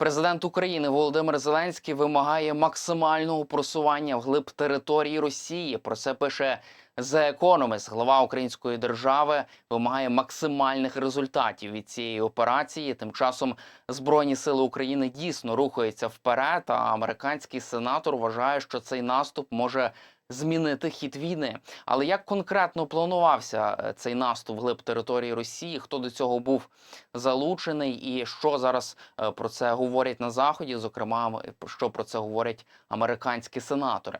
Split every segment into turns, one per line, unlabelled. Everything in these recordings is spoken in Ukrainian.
Президент України Володимир Зеленський вимагає максимального просування вглиб території Росії. Про це пише The Economist. Глава української держави вимагає максимальних результатів від цієї операції. Тим часом збройні сили України дійсно рухаються вперед. А американський сенатор вважає, що цей наступ може змінити хід війни. Але як конкретно планувався е, цей наступ вглиб території Росії? Хто до цього був залучений, і що зараз е, про це говорять на заході? Зокрема, м- що про це говорять американські сенатори?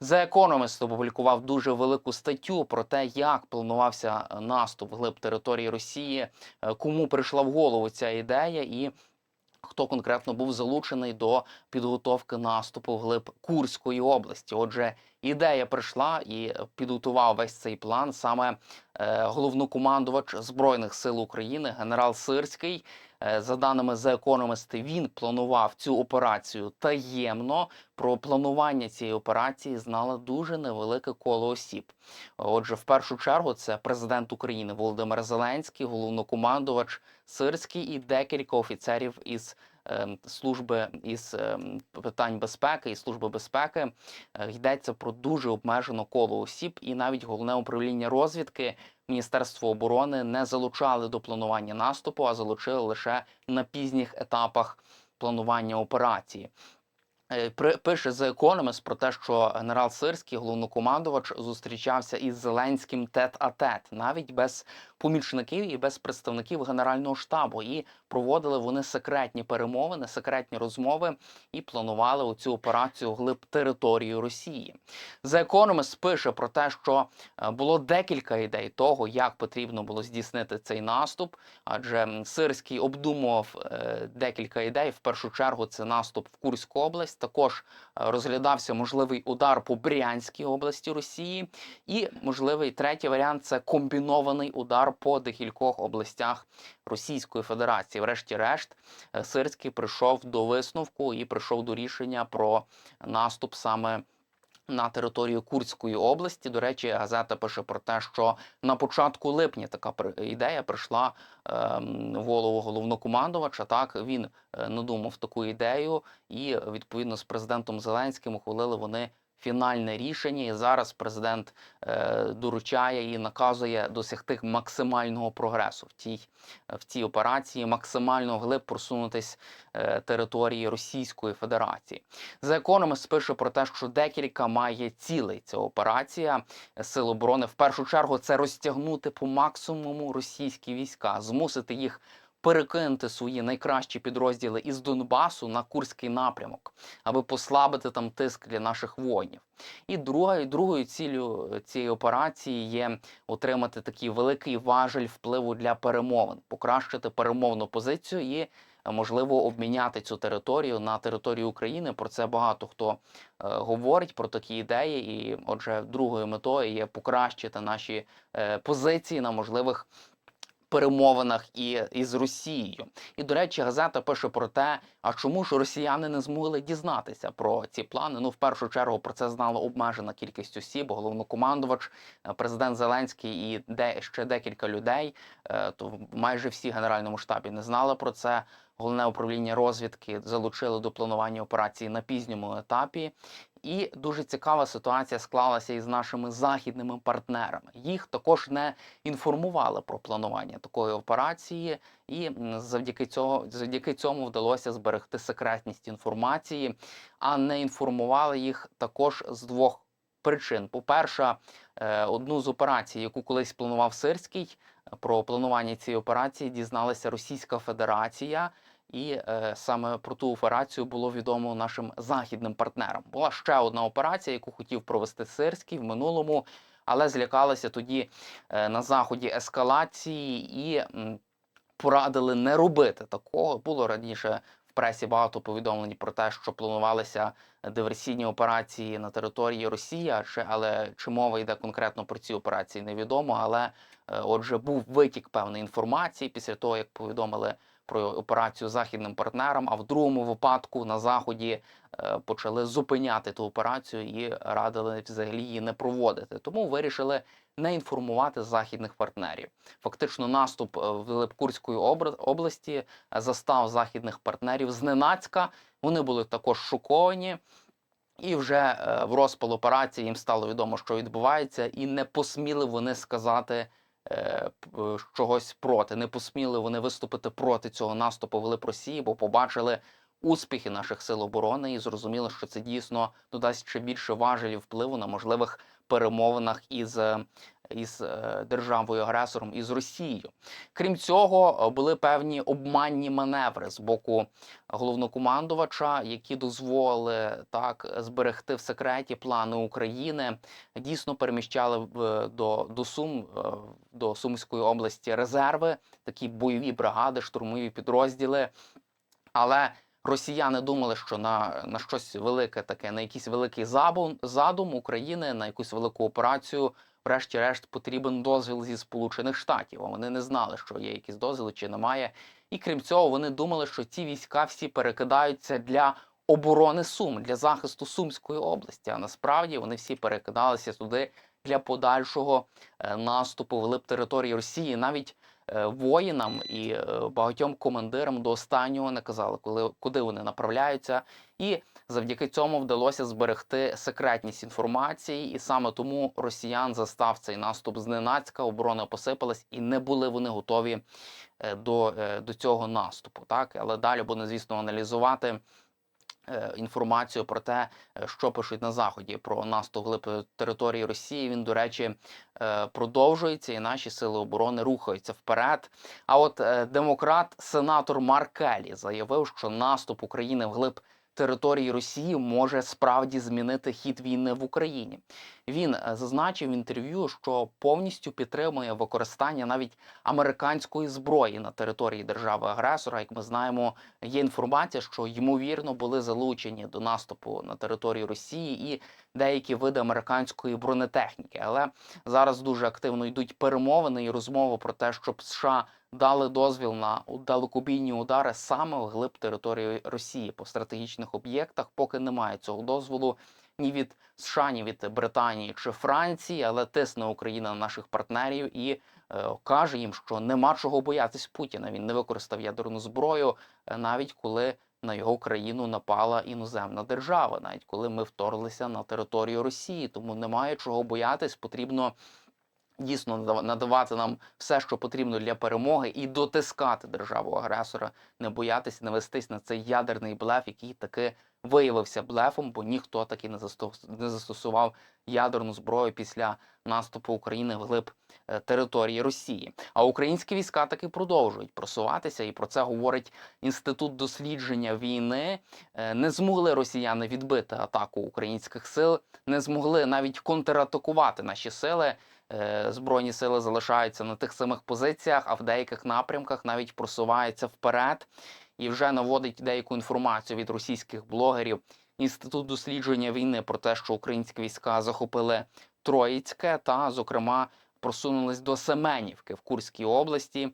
The Economist опублікував дуже велику статтю про те, як планувався е, наступ вглиб території Росії, е, кому прийшла в голову ця ідея і. Хто конкретно був залучений до підготовки наступу вглиб Курської області? Отже, ідея прийшла і підготував весь цей план саме е, головнокомандувач збройних сил України, генерал Сирський. Е, За даними The Economist, він планував цю операцію таємно. Про планування цієї операції знало дуже невелике коло осіб. Отже, в першу чергу це президент України Володимир Зеленський, головнокомандувач Сирський і декілька офіцерів із служби із ем, питань безпеки і служби безпеки. Е, Йдеться про дуже обмежено коло осіб, і навіть головне управління розвідки Міністерство оборони не залучали до планування наступу, а залучили лише на пізніх етапах планування операції. Е, Пише The Economist про те, що генерал Сирський, головнокомандувач, зустрічався із Зеленським тет-а-тет, навіть без помічників і без представників Генерального штабу. І проводили вони секретні перемовини, секретні розмови і планували оцю операцію глиб території Росії. The Economist пише про те, що е, було декілька ідей того, як потрібно було здійснити цей наступ. Адже Сирський обдумував е, декілька ідей. В першу чергу це наступ в Курську область. Також е, розглядався можливий удар по Брянській області Росії. І можливий третій варіант це комбінований удар по декількох областях Російської Федерації. Врешті-решт, е, Сирський прийшов до висновку і прийшов до рішення про наступ саме. На територію Курської області, до речі, газета пише про те, що на початку липня така ідея прийшла ем, голову головнокомандувача. Так він е, надумав таку ідею, і відповідно з президентом Зеленським ухвалили вони фінальне рішення. І зараз президент е, доручає і наказує досягти максимального прогресу в тій в цій операції, максимально вглиб просунутись е, території Російської Федерації. The Economist пише про те, що декілька має цілей ця операція Сил оборони. В першу чергу це розтягнути по максимуму російські війська, змусити їх перекинути свої найкращі підрозділи із Донбасу на Курський напрямок, аби послабити там тиск для наших воїнів. І друга, і другою ціллю цієї операції є отримати такий великий важель впливу для перемовин, покращити перемовну позицію і можливо обміняти цю територію на територію України. Про це багато хто е, говорить про такі ідеї. І, отже, другою метою є покращити наші е, позиції на можливих. Перемовинах і із Росією, і до речі, газета пише про те, а чому ж росіяни не змогли дізнатися про ці плани? Ну, в першу чергу про це знала обмежена кількість осіб, головнокомандувач, е, президент Зеленський і де ще декілька людей. Е, То майже всі в генеральному штабі не знали про це. Головне управління розвідки залучили до планування операції на пізньому етапі. І дуже цікава ситуація склалася із нашими західними партнерами. Їх також не інформували про планування такої операції, і завдяки цього завдяки цьому вдалося зберегти секретність інформації, а не інформували їх також з двох причин. По-перше, е, одну з операцій, яку колись планував Сирський, про планування цієї операції дізналася Російська Федерація. І е, саме про ту операцію було відомо нашим західним партнерам. Була ще одна операція, яку хотів провести Сирський в минулому, але злякалися тоді е, на заході ескалації і м, порадили не робити такого. Було раніше в пресі багато повідомлень про те, що планувалися диверсійні операції на території Росії, чи, але чи мова йде конкретно про ці операції, невідомо. Але е, отже, був витік певної інформації після того, як повідомили про операцію західним партнерам. А в другому випадку на заході е, почали зупиняти ту операцію і радили взагалі її не проводити. Тому вирішили не інформувати західних партнерів. Фактично, наступ е, в Лепкурської області е, застав західних партнерів зненацька. Вони були також шоковані. І вже в розпал операції їм стало відомо, що відбувається, і не посміли вони сказати чогось проти. Не посміли вони виступити проти цього наступу в Росії, бо побачили успіхи наших сил оборони і зрозуміли, що це дійсно додасть ще більше важелів впливу на можливих перемовинах із, е, із е, державою агресором із Росією. Крім цього, е, були певні обманні маневри з боку головнокомандувача, які дозволили так зберегти в секреті плани України. Дійсно переміщали в до, до Сум е, до Сумської області резерви, такі бойові бригади, штурмові підрозділи. Але росіяни думали, що на, на щось велике таке, на якийсь великий задум України, на якусь велику операцію. Врешті-решт потрібен дозвіл зі Сполучених Штатів. Вони не знали, що є якісь дозвіли чи немає. І крім цього, вони думали, що ці війська всі перекидаються для оборони Сум, для захисту Сумської області. А насправді вони всі перекидалися туди для подальшого е, наступу в глиб території Росії. Навіть воїнам і е, багатьом командирам до останнього не казали, коли куди вони направляються, і завдяки цьому вдалося зберегти секретність інформації, і саме тому росіян застав цей наступ зненацька, оборона посипалась, і не були вони готові е, до, е, до цього наступу. Так, але далі будемо, звісно, аналізувати. Е, Інформацію про те, е, що пишуть на заході про наступ глиб території Росії. Він, до речі, е, продовжується, і наші сили оборони рухаються вперед. А от е, демократ, сенатор Маркелі заявив, що наступ України вглиб території Росії може справді змінити хід війни в Україні. Він е, зазначив в інтерв'ю, що повністю підтримує використання навіть американської зброї на території держави-агресора. Як ми знаємо, є інформація, що ймовірно були залучені до наступу на територію Росії і деякі види американської бронетехніки. Але зараз дуже активно йдуть перемовини і розмови про те, щоб США дали дозвіл на далекобійні удари саме в глиб території Росії по стратегічних об'єктах, поки немає цього дозволу ні від США, ні від Британії чи Франції, але тисне Україна на наших партнерів і е, каже їм, що нема чого боятись Путіна. Він не використав ядерну зброю, е, навіть коли на його країну напала іноземна держава, навіть коли ми вторглися на територію Росії. Тому немає чого боятись, потрібно. Дійсно надав- надавати нам все, що потрібно для перемоги, і дотискати державу агресора, не боятися, не вестись на цей ядерний блеф, який таки виявився блефом, бо ніхто таки не не застосував ядерну зброю після наступу України вглиб е, території Росії. А українські війська таки продовжують просуватися, і про це говорить інститут дослідження війни. Е, Не змогли росіяни відбити атаку українських сил, не змогли навіть контратакувати наші сили. Е, Збройні сили залишаються на тих самих позиціях, а в деяких напрямках навіть просуваються вперед і вже наводить деяку інформацію від російських блогерів. Інститут дослідження війни про те, що українські війська захопили Троїцьке та, зокрема, просунулись до Семенівки в Курській області.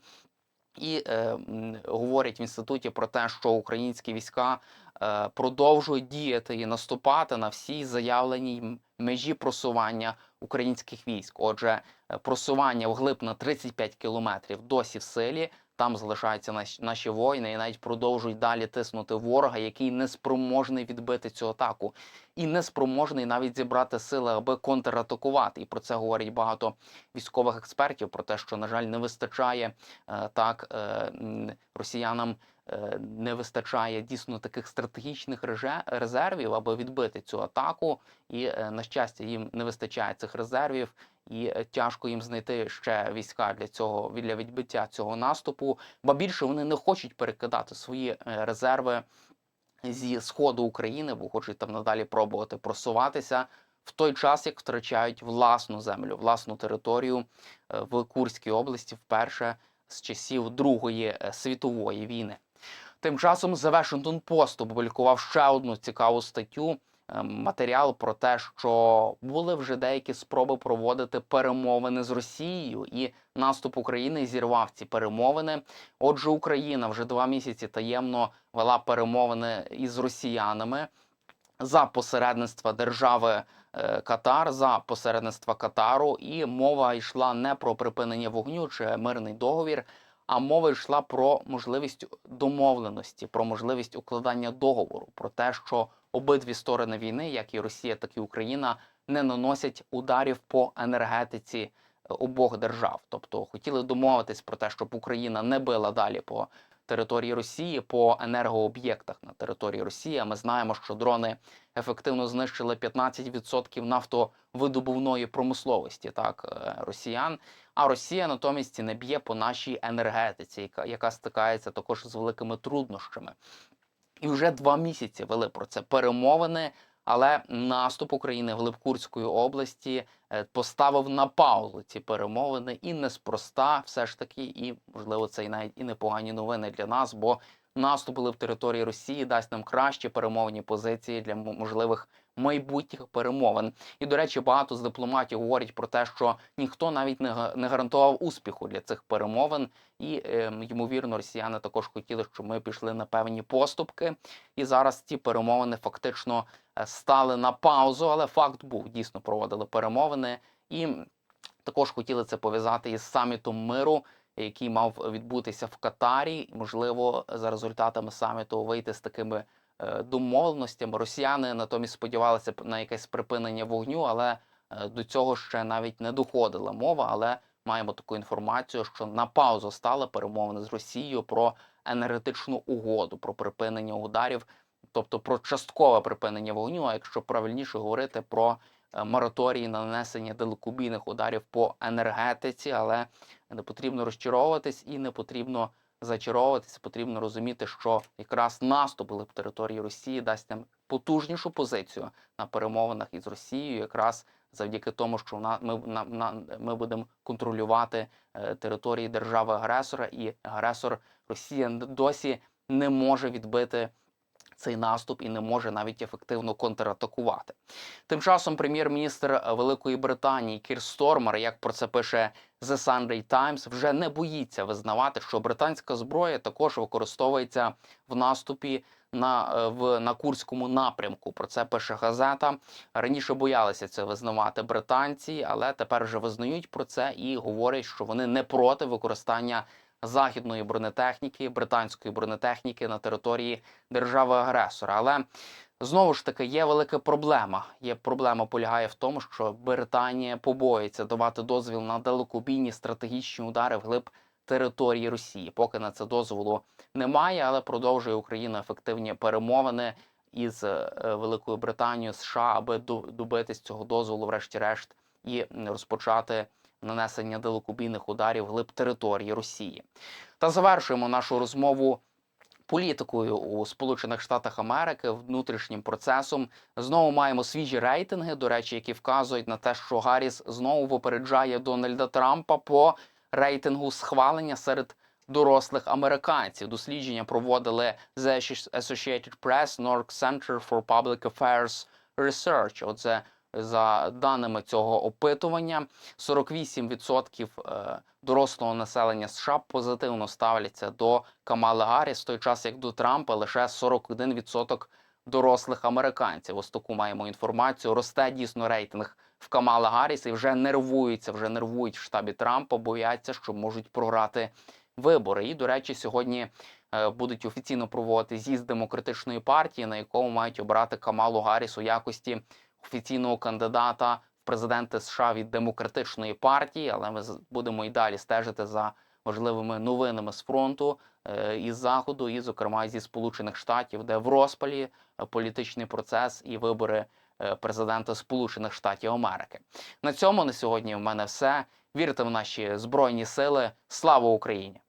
І е, говорять в інституті про те, що українські війська е, продовжують діяти і наступати на всій заявленій межі просування українських військ. Отже, е, просування вглиб на 35 кілометрів досі в силі. Там залишаються наші, наші воїни і навіть продовжують далі тиснути ворога, який не спроможний відбити цю атаку, і не спроможний навіть зібрати сили, аби контратакувати. І про це говорять багато військових експертів. Про те, що на жаль не вистачає е, так е, росіянам. е, Не вистачає дійсно таких стратегічних резервів, аби відбити цю атаку, і на щастя, їм не вистачає цих резервів, і е, тяжко їм знайти ще війська для цього для відбиття цього наступу. Ба більше вони не хочуть перекидати свої е, резерви зі сходу України, бо хочуть там надалі пробувати просуватися. В той час, як втрачають власну землю, власну територію е, в Курській області вперше з часів Другої світової війни. Тим часом The Washington Post опублікував ще одну цікаву статтю, матеріал про те, що були вже деякі спроби проводити перемовини з Росією, і наступ України зірвав ці перемовини. Отже, Україна вже два місяці таємно вела перемовини із росіянами за посередництва держави е, Катар за посередництва Катару, і мова йшла не про припинення вогню чи мирний договір, а мова йшла про можливість домовленості, про можливість укладання договору, про те, що обидві сторони війни, як і Росія, так і Україна, не наносять ударів по енергетиці е, обох держав. Тобто хотіли домовитись про те, щоб Україна не била далі по території Росії, по енергооб'єктах на території Росії. Ми знаємо, що дрони ефективно знищили 15% нафтовидобувної промисловості так е, росіян. А Росія натомість не б'є по нашій енергетиці, яка, яка стикається також з великими труднощами. І вже два місяці вели про це перемовини. Але наступ України в Липкурської області е, поставив на паузу ці перемовини. І неспроста, все ж таки, і можливо це і навіть і непогані новини для нас, бо наступ в території Росії дасть нам кращі перемовні позиції для можливих майбутніх перемовин. І до речі, багато з дипломатів говорять про те, що ніхто навіть не га- не гарантував успіху для цих перемовин, і е, ймовірно, росіяни також хотіли, щоб ми пішли на певні поступки. І зараз ці перемовини фактично е, стали на паузу, але факт був дійсно проводили перемовини і також хотіли це пов'язати із самітом миру, який мав відбутися в Катарі. Можливо, за результатами саміту вийти з такими домовленостями. Росіяни натомість сподівалися на якесь припинення вогню, але е, до цього ще навіть не доходила мова. Але маємо таку інформацію, що на паузу стали перемовини з Росією про енергетичну угоду, про припинення ударів, тобто про часткове припинення вогню. А якщо правильніше говорити про е, мораторій на нанесення далекобійних ударів по енергетиці, але не потрібно розчаровуватись і не потрібно зачаровуватись. Потрібно розуміти, що якраз наступ в території Росії дасть нам потужнішу позицію на перемовинах із Росією, якраз завдяки тому, що вона ми на, на ми будемо контролювати е, території держави агресора, і агресор Росія досі не може відбити цей наступ і не може навіть ефективно контратакувати. Тим часом прем'єр-міністр Великої Британії Кір Стормер, як про це пише The Sunday Times, вже не боїться визнавати, що британська зброя також використовується в наступі на, е, в, на Курському напрямку. Про це пише газета. Раніше боялися це визнавати британці, але тепер вже визнають про це і говорять, що вони не проти використання західної бронетехніки, британської бронетехніки на території держави-агресора. Але знову ж таки є велика проблема. Є проблема полягає в тому, що Британія побоїться давати дозвіл на далекобійні стратегічні удари вглиб території Росії. Поки на це дозволу немає, але продовжує Україна ефективні перемовини із е, Великою Британією США, аби до- добитись цього дозволу, врешті-решт, і розпочати нанесення далекобійних ударів глиб території Росії. Та завершуємо нашу розмову політикою у Сполучених Штатах Америки внутрішнім процесом. Знову маємо свіжі рейтинги, до речі, які вказують на те, що Гарріс знову випереджає Дональда Трампа по рейтингу схвалення серед дорослих американців. Дослідження проводили The Associated Press, North Center for Public Affairs Research. Оце за даними цього опитування, 48% е, дорослого населення США позитивно ставляться до Камали Гарріс, в той час як до Трампа лише 41% дорослих американців. Ось таку маємо інформацію. Росте дійсно рейтинг в Камали Гарріс і вже нервуються, вже нервують в штабі Трампа, бояться, що можуть програти вибори. І, до речі, сьогодні е, будуть офіційно проводити з'їзд демократичної партії, на якому мають обрати Камалу Гарріс у якості офіційного кандидата в президенти США від демократичної партії. Але ми будемо і далі стежити за важливими новинами з фронту е, із заходу, і, зокрема, зі Сполучених Штатів, де в розпалі е, політичний процес і вибори е, президента Сполучених Штатів Америки. На цьому на сьогодні в мене все. Вірте в наші збройні сили. Слава Україні!